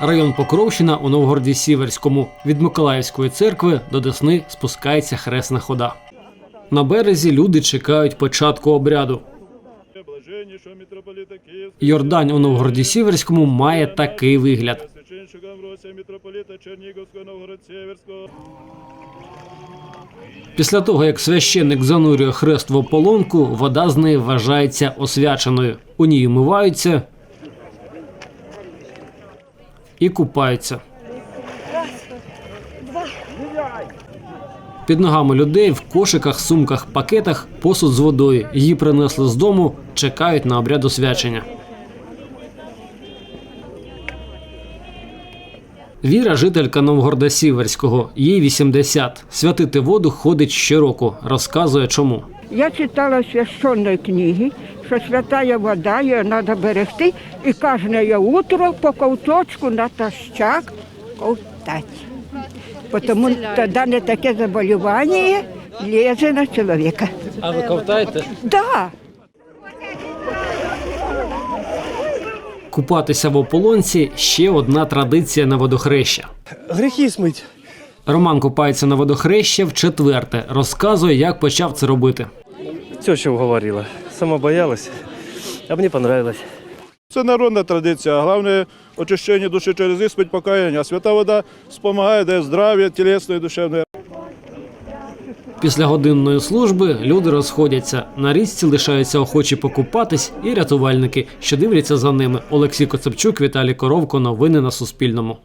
Район Покровщина у Новгороді Сіверському. Від Миколаївської церкви до Десни спускається хресна хода. На березі люди чекають початку обряду. Йордань у Новгороді Сіверському має такий вигляд. Після того, як священник занурює хрест в ополонку, вода з неї вважається освяченою. У ній вмиваються і купаються. Під ногами людей в кошиках, сумках, пакетах посуд з водою. Її принесли з дому, чекають на обряд освячення. Віра жителька Новгорода Сіверського, їй 80. Святити воду ходить щороку, розказує чому. Я читала в священной книги, що святая вода, її треба берегти, і кожне утро по ковточку натощак ковтати. Тому тоді не таке заболівання лізе на чоловіка. А ви ковтаєте? Да. Купатися в ополонці ще одна традиція на водохреща. Гріхи смить. Роман купається на водохреща в четверте. Розказує, як почав це робити. Теща уговорила. Сама боялась, а мені понравилось. Це народна традиція, а головне очищення душі через іспить покаяння. Свята вода допомагає, дає здрав'я, тілесне і душевне. Після годинної служби люди розходяться. На річці лишаються охочі покупатись і рятувальники, що дивляться за ними. Олексій Коцепчук, Віталій Коровко. Новини на Суспільному.